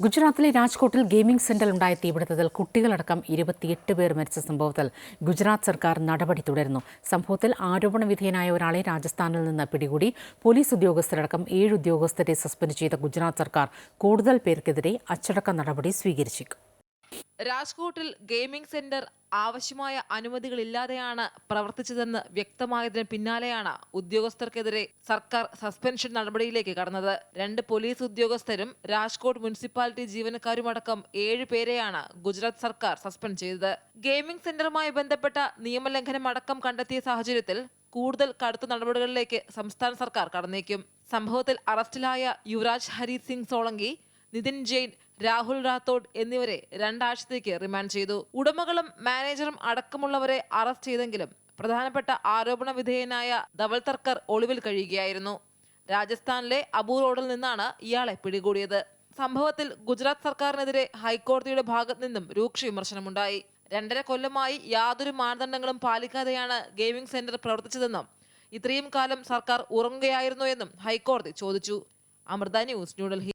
ഗുജറാത്തിലെ രാജ്കോട്ടിൽ gaming centre ഉണ്ടായ തീപിടുത്തത്തിൽ കുട്ടികളടക്കം ഇരുപത്തിയെട്ട് പേർ മരിച്ച സംഭവത്തിൽ ഗുജറാത്ത് സർക്കാർ നടപടി തുടരുന്നു. സംഭവത്തിൽ ആരോപണ വിധേയനായ ഒരാളെ രാജസ്ഥാനിൽ നിന്ന് പിടികൂടി പോലീസ് ഉദ്യോഗസ്ഥരടക്കം ഏഴ് ഉദ്യോഗസ്ഥരെ സസ്പെൻഡ് ചെയ്ത ഗുജറാത്ത് സർക്കാർ കൂടുതൽ പേർക്കെതിരെ അച്ചടക്ക നടപടി സ്വീകരിച്ചേക്കും രാജ്കോട്ടിൽ ഗെയിമിംഗ് സെന്റർ ആവശ്യമായ അനുമതികളില്ലാതെയാണ് പ്രവർത്തിച്ചതെന്ന് വ്യക്തമായതിന് പിന്നാലെയാണ് ഉദ്യോഗസ്ഥർക്കെതിരെ സർക്കാർ സസ്പെൻഷൻ നടപടിയിലേക്ക് കടന്നത്. രണ്ട് പോലീസ് ഉദ്യോഗസ്ഥരും രാജ്കോട്ട് മുനിസിപ്പാലിറ്റി ജീവനക്കാരുമടക്കം ഏഴ് പേരെയാണ് ഗുജറാത്ത് സർക്കാർ സസ്പെൻഡ് ചെയ്തത്. ഗെയിമിംഗ് സെന്ററുമായി ബന്ധപ്പെട്ട നിയമലംഘനം അടക്കം കണ്ടെത്തിയ സാഹചര്യത്തിൽ കൂടുതൽ കടുത്ത നടപടികളിലേക്ക് സംസ്ഥാന സർക്കാർ കടന്നേക്കും. സംഭവത്തിൽ അറസ്റ്റിലായ യുവരാജ് ഹരി സിംഗ് സോളങ്കി നിതിൻ ജെയിൻ രാഹുൽ റാത്തോഡ് എന്നിവരെ രണ്ടാഴ്ചത്തേക്ക് റിമാൻഡ് ചെയ്തു. ഉടമകളും മാനേജറും അടക്കമുള്ളവരെ അറസ്റ്റ് ചെയ്തെങ്കിലും പ്രധാനപ്പെട്ട ആരോപണ വിധേയനായ ധവൽതർക്കർ ഒളിവിൽ കഴിയുകയായിരുന്നു. രാജസ്ഥാനിലെ അബൂ റോഡിൽ നിന്നാണ് ഇയാളെ പിടികൂടിയത്. സംഭവത്തിൽ ഗുജറാത്ത് സർക്കാരിനെതിരെ ഹൈക്കോടതിയുടെ ഭാഗത്തു നിന്നും രൂക്ഷ വിമർശനമുണ്ടായി. രണ്ടര കൊല്ലമായി യാതൊരു മാനദണ്ഡങ്ങളും പാലിക്കാതെയാണ് ഗെയിമിംഗ് സെന്റർ പ്രവർത്തിച്ചതെന്നും ഇത്രയും കാലം സർക്കാർ ഉറങ്ങുകയായിരുന്നു എന്നും ഹൈക്കോടതി ചോദിച്ചു. അമൃത ന്യൂസ് ന്യൂഡൽഹി.